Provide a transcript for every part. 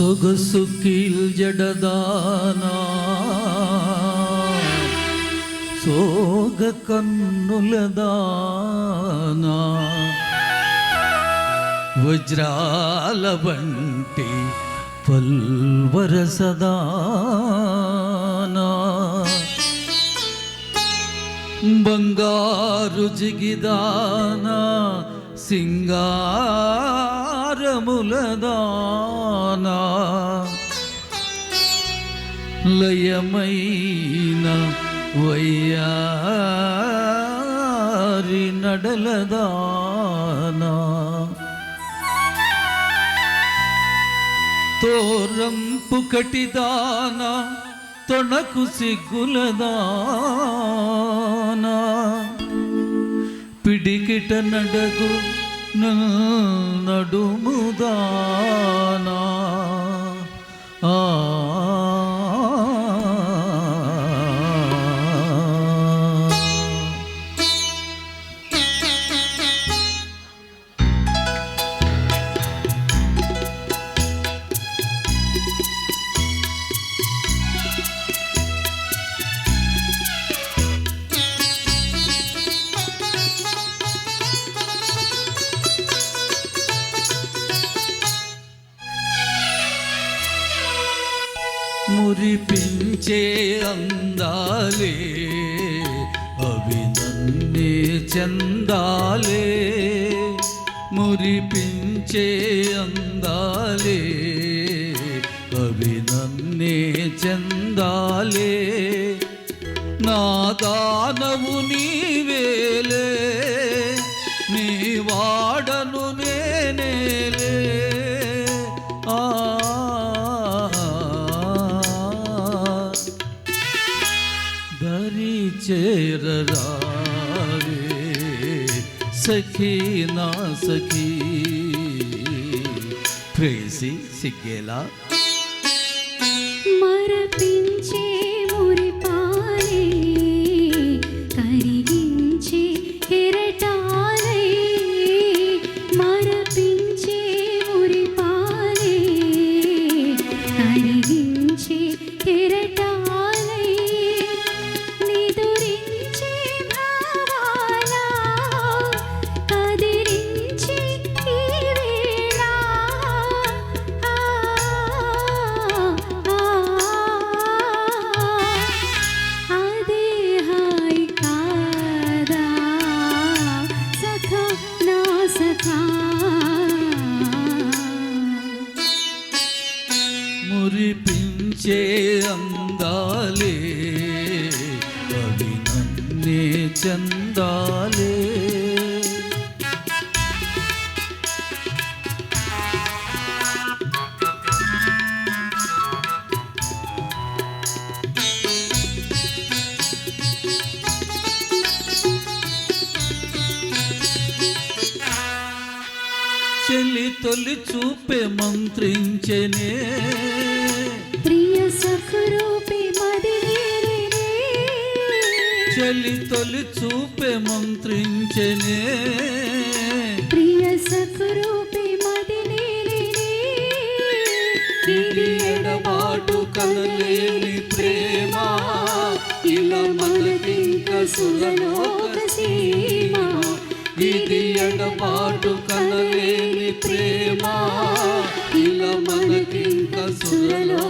సొగసు కీల్ జడదానా. సోగ కన్నులదానా. వజ్రాల వంటి పల్వరసదానా. బంగారు జిగిదానా. సింగారములదానా లయమైన వయ్యారి నడలదానా తోరంపు కటిదానా తొణకు సిగ్గులదానా పిడికిట నడగు న- నడుముదానా మురిపించే అందాలే అవి నన్నే చందాలే. మురిపించే అందాలే అవి నన్నే చందాలే. నా దానవు నీ చేరరావే సఖీ నా సఖీ ప్రేసి సిగ్గేలా మరపించే అందాలే అవి నన్నే చందాలే. చెల్లి తొలి చూపే మంత్రించనే. చెల్లి తొలి చూపే మంత్రించెనే. ప్రియ సఖరూపి ఎడబాటు కనలేని ప్రేమ. ఇలా మనకింక సురలోక సీమ. ఇది ఎడబాటు కనలేని ప్రేమ. ఇలా మనకింక సురలోక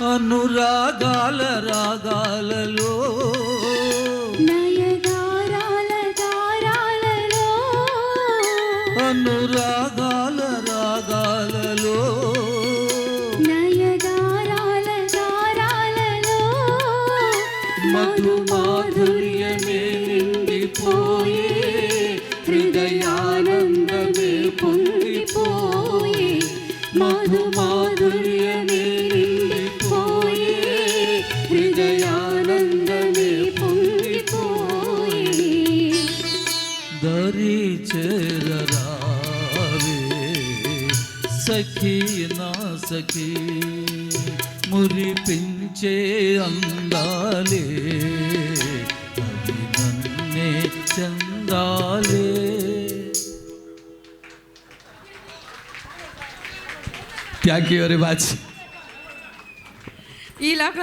అనురాగాల రాగాలలో అనురాగాల రాగాలలో మధు మాధుర్యమే నిండిపోయే హృదయానందమే పొంగిపోయే మధు సఖీ నా సఖీ మురిపించే అందాలే. అవి నన్నే చందాలే. థ్యాంక్ యూ వెరీ మచ్ ఇలా